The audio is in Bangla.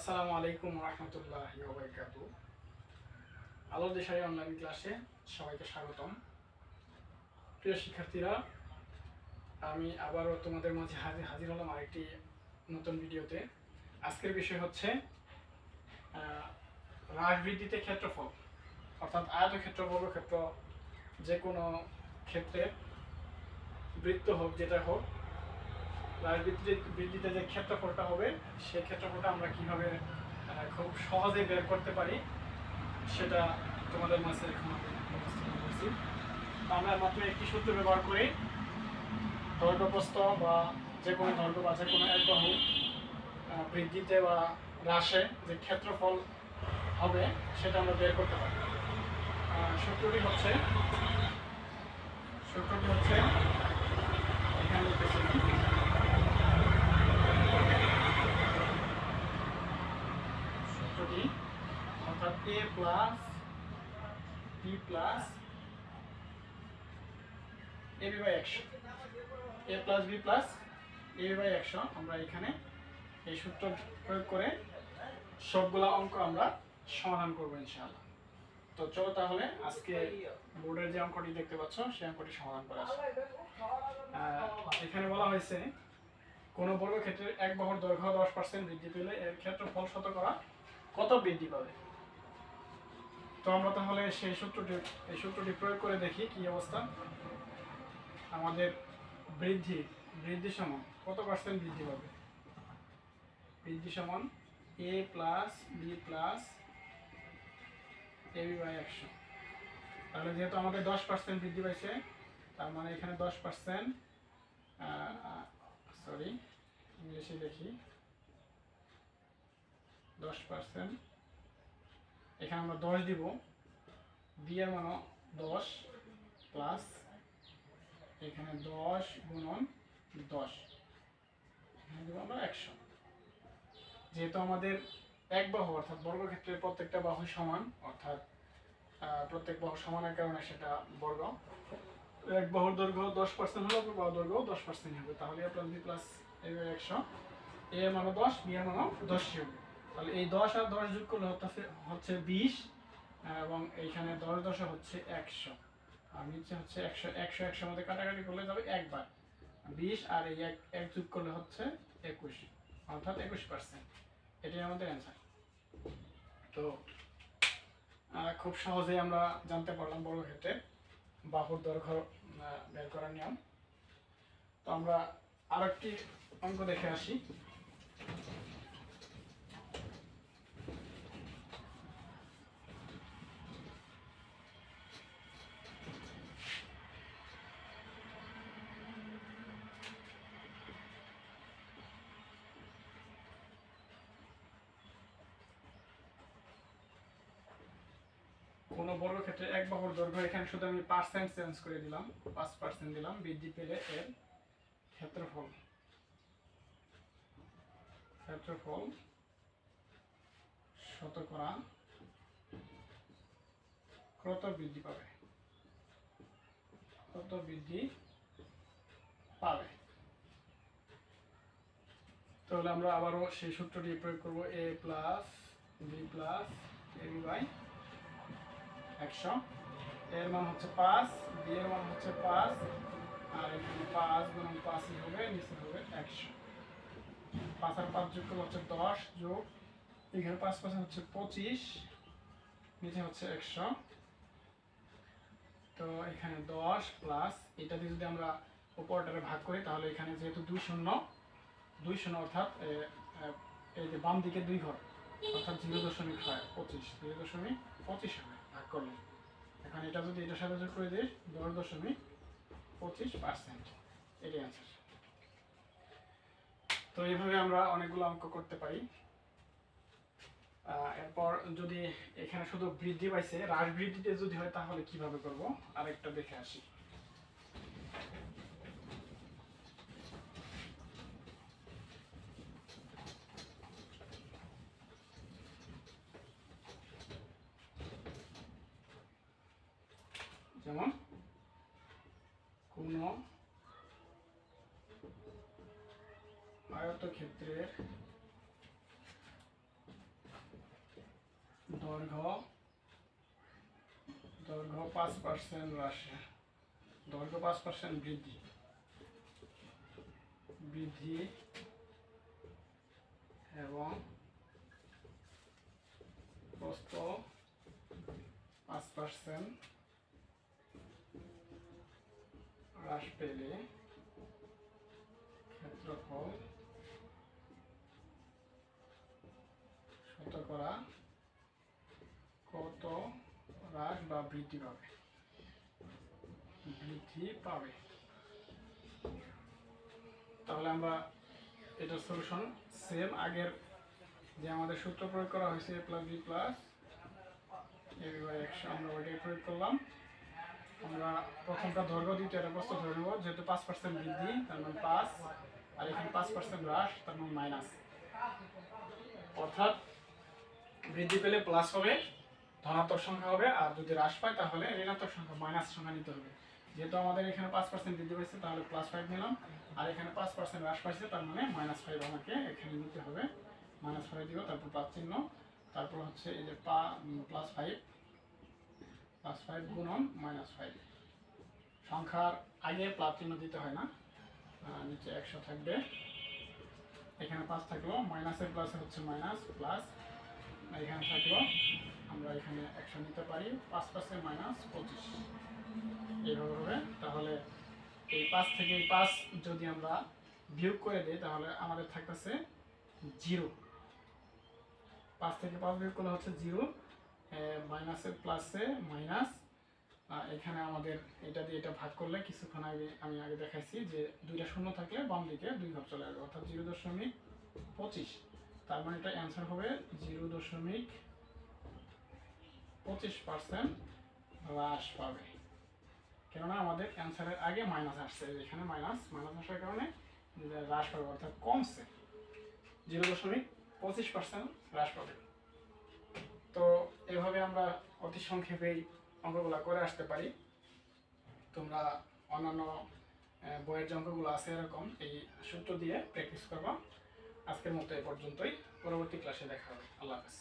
আসসালামু আলাইকুম রহমতুল্লাহ ওবরকাত আলো দেশারি অনলাইন ক্লাসে সবাইকে স্বাগতম। প্রিয় শিক্ষার্থীরা, আমি আবারও তোমাদের মাঝে হাজির হাজির হলাম আরেকটি নতুন ভিডিওতে। আজকের বিষয় হচ্ছে হ্রাস ক্ষেত্রফল, অর্থাৎ আয়তক্ষেত্র, বর্গক্ষেত্র যে কোনো ক্ষেত্রে বৃত্ত হোক, যেটা হোক হ্রাস বৃদ্ধিতে যে ক্ষেত্রফলটা হবে, সেই ক্ষেত্রফলটা আমরা কীভাবে খুব সহজে বের করতে পারি, সেটা তোমাদের মাঝে এখন করছি। আমরা মাত্র একটি সূত্র ব্যবহার করি দৈর্ঘ্যপ্রস্থ বা যে কোনো দৈর্ঘ্য বা যে কোনো এক বাহু বৃদ্ধিতে বা হ্রাসে যে ক্ষেত্রফল হবে, সেটা আমরা বের করতে পারি। সূত্রটি হচ্ছে সূত্রটি হচ্ছে, এখানে লিখেছি আমি। সূত্রটি A plus B plus A B আমরা এখানে এই সূত্র প্রয়োগ করে অঙ্ক আমরা সমাধান ইনশাআল্লাহ। তো চলো তাহলে আজকে বোর্ডের যে অঙ্কটি দেখতে পাচ্ছ, সেই অঙ্কটি সমাধান করে এখানে বলা হয়েছে, কোন বর্গক্ষেত্রের এক বাহুর দৈর্ঘ্য দশ পার্সেন্ট বৃদ্ধি পেলে এর ক্ষেত্রফল শতকরা কত বৃদ্ধি পাবে? তো আমরা তাহলে সেই সূত্রটি, এই সূত্রটি প্রয়োগ করে দেখি কি অবস্থা। আমাদের বৃদ্ধি বৃদ্ধি সমান, কত পার্সেন্ট বৃদ্ধি পাবে বৃদ্ধি সমান A plus B plus A B by একশো। তাহলে যেহেতু আমাদের দশ পার্সেন্ট বৃদ্ধি পাইছে, তার মানে এখানে দশ পার্সেন্ট সরি ইংলিশে দেখি, দশ পার্সেন্ট এখানে আমরা দশ দিব। বি এর মানও দশ প্লাস এখানে দশ গুণন দশ। এখানে দেবো আমরা একশো। যেহেতু আমাদের এক বাহু, অর্থাৎ বর্গক্ষেত্রের প্রত্যেকটা বাহু সমান, অর্থাৎ প্রত্যেক বাহু সমানের কারণে সেটা বর্গ। এক বাহুর দৈর্ঘ্য দশ পার্সেন্ট হলে অপর বাহুর দৈর্ঘ্য দশ পার্সেন্ট হবে। তাহলে প্লাস বি প্লাস একশো। এ মানও দশ বি এর মানও দশই হবে তাহলে এই দশ আর দশ যোগ করলে হচ্ছে বিশ, এবং এইখানে দশ দশে হচ্ছে একশো। আর নিচে হচ্ছে একশো একশো, একশোর মধ্যে কাটাকাটি করলে যাবে একবার। বিশ আর এই এক এক যোগ করলে হচ্ছে একুশ, অর্থাৎ একুশ পার্সেন্ট এটাই আমাদের অ্যান্সার তো খুব সহজেই আমরা জানতে পারলাম বড় ক্ষেত্রে বাহুর দৈর্ঘ্য বের করার নিয়ম। তো আমরা আরেকটি অঙ্ক দেখে আসি। কোনো বর্গক্ষেত্রে এক বাহুর দৈর্ঘ্য, এখানে শুধু আমি পার্সেন্ট চেঞ্জ করে দিলাম, পাঁচ পার্সেন্ট দিলাম, বৃদ্ধি পেলে এর ক্ষেত্রফল। ক্ষেত্রফল শতকরা কত বৃদ্ধি পাবে? কত বৃদ্ধি পাবে? তাহলে আমরা আবারও সেই সূত্রটি প্রয়োগ করব A plus B plus A B by একশো। এর মান হচ্ছে পাঁচ, বি মান হচ্ছে পাঁচ, আর এখানে পাঁচ গুণন পাঁচই হবে? নিচে হবে একশো। পাঁচ আর পাঁচ করলে হচ্ছে দশ যোগ, এখানে পাঁচ পাঁচ হচ্ছে পঁচিশ, নিচে হচ্ছে একশো। তো এখানে দশ প্লাস এটা দিয়ে যদি আমরা উপরটারে ভাগ করি, তাহলে এখানে যেহেতু দুই শূন্য দুই শূন্য অর্থাৎ এই যে বাম দিকে দুই ঘর, অর্থাৎ জিরো দশমিক হয় পঁচিশ জিরো দশমিক পঁচিশ হবে। ভাগ করলে এখন এটা যদি এটার সাথে যোগ করে দিই দশ দশমিক পঁচিশ পার্সেন্ট তো এইভাবে আমরা অনেকগুলো অঙ্ক করতে পারি। এরপর যদি এখানে শুধু বৃদ্ধি পাইছে, হ্রাস বৃদ্ধিতে যদি হয় তাহলে কীভাবে করব? আরেকটা দেখে আসি। যেমন কোন আয়তক্ষেত্রের দৈর্ঘ্য দৈর্ঘ্য পাঁচ পার্সেন্ট দৈর্ঘ্য পাঁচ পার্সেন্ট বৃদ্ধি। বৃদ্ধি এবং প্রস্থ পাঁচ পার্সেন্ট হ্রাস পেলে ক্ষেত্রফল শতকরা কত হ্রাস বা বৃদ্ধি পাবে? বৃদ্ধি পাবে। তাহলে আমরা এটার সলিউশন সেম আগের যে আমাদের সূত্র প্রয়োগ করা হয়েছে A plus B plus A একশো আমরা ওইটাই প্রয়োগ করলাম। আমরা প্রথমটা ধরবো, দ্বিতীয়টা প্রস্থ ধরে নেব যেহেতু পাঁচ পার্সেন্ট বৃদ্ধি, তার মানে পাঁচ, আর এখানে পাঁচ পার্সেন্ট হ্রাস, তার মানে মাইনাস অর্থাৎ বৃদ্ধি পেলে প্লাস হবে, ধনাত্মক সংখ্যা হবে, আর যদি হ্রাস পায় তাহলে ঋণাত্মক সংখ্যা মাইনাস সংখ্যা নিতে হবে। যেহেতু আমাদের এখানে পাঁচ পার্সেন্ট বৃদ্ধি পেয়েছে তাহলে প্লাস ফাইভ নিলাম, আর এখানে পাঁচ পার্সেন্ট হ্রাস পাইছে, তার মানে মাইনাস ফাইভ আমাকে এখানে নিতে হবে। মাইনাস ফাইভ দিব, তারপর প্লাস চিহ্ন, তারপর হচ্ছে এই যে পা প্লাস ফাইভ প্লাস ফাইভ গুণন মাইনাস ফাইভ সংখ্যার আগে প্লাস চিহ্ন দিতে হয় না। নিচে একশো থাকবে। এখানে পাঁচ থাকল। মাইনাসের প্লাসে হচ্ছে মাইনাস প্লাস এখানে থাকল। আমরা এখানে একশো নিতে পারি। পাঁচ পাঁচে মাইনাস পঁচিশ। এইভাবে হবে। তাহলে এই পাঁচ থেকে এই পাঁচ যদি আমরা বিয়োগ করে দিই, তাহলে আমাদের থাকতেছে জিরো। পাঁচ থেকে পাঁচ বিয়োগ করলে হচ্ছে জিরো। মাইনাসের প্লাসে মাইনাস এখানে আমাদের এটা দিয়ে এটা ভাগ করলে কিছুক্ষণ আগে আমি আগে দেখাইছি যে দুইটা শূন্য থাকলে বাম দিকে দুই ভাগ চলে আসবে, অর্থাৎ জিরো দশমিক পঁচিশ। তার মানে এটা অ্যান্সার হবে জিরো দশমিক পঁচিশ পার্সেন্ট হ্রাস পাবে। কেননা আমাদের অ্যান্সারের আগে মাইনাস আসছে এখানে মাইনাস মাইনাস আসার কারণে হ্রাস পাবে, অর্থাৎ কমছে। জিরো দশমিক পঁচিশ পার্সেন্ট হ্রাস পাবে। তো এভাবে আমরা অতি সংক্ষেপে এই অঙ্কগুলো করে আসতে পারি। তোমরা অন্যান্য বইয়ের যে অঙ্কগুলো আছে এরকম, এই সূত্র দিয়ে প্র্যাকটিস করবা। আজকের মতো এ পর্যন্তই। পরবর্তী ক্লাসে দেখা হবে। আল্লাহ হাফেজ।